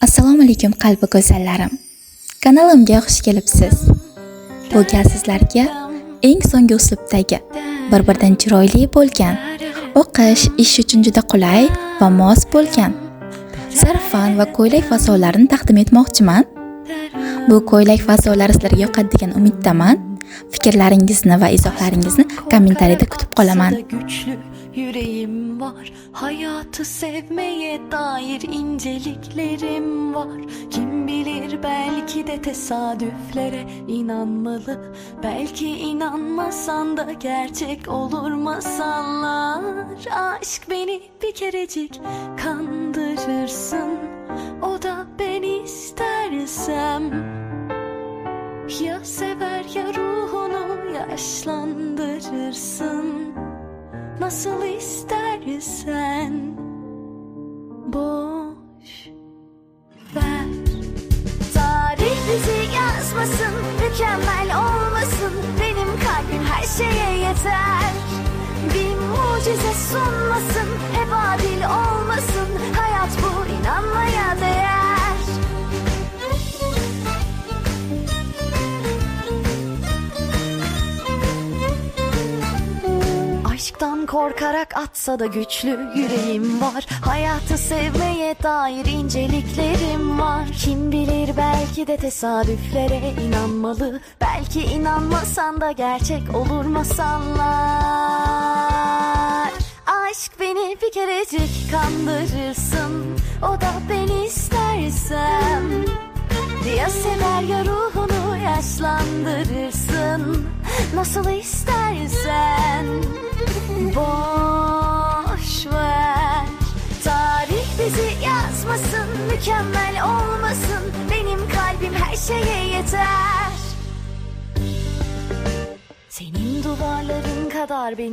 assalomu alaykum qalbi go'zallarim. Kanalimga xush kelibsiz. Bu gal sizlarga eng so'nggi uslubdagi bir biridan chiroyli bo'lgan o'qish ish uchun juda qulay va mos bo'lgan sarfan va ko'ylak fasollarini taqdim etmoqchiman. Bu ko'ylak fasollari sizlarga yoqadi degan umiddaman. Fikrlaringizni va izohlaringizni kommentariyada kutib qolaman. Yüreğim var. Hayatı sevmeye dair inceliklerim var. Kim bilir belki de tesadüflere inanmalı. Belki inanmasan da gerçek olur masallar. Aşk beni bir kerecik kandırırsın. O da ben istersem. Ya sever ya ruhunu yaşlandırırsın Nasıl istersen Boş ver. Tarih bizi yazmasın, mükemmel olmasın. Benim kalbim her şeye yeter. Bir mucize sunmasın, Aşktan korkarak atsa da güçlü yüreğim var. Hayatı sevmeye dair inceliklerim var. Kim bilir belki de tesadüflere inanmalı. Belki inanmasan da gerçek olur masallar. Aşk beni bir kerecik kandırırsın. O da ben istersem. Ya sever ya ruhunu yaşlandırırsın. Nasıl istersen mükemmel olmasın. Benim kalbim her şeye yeter. Senin duvarların kadar benim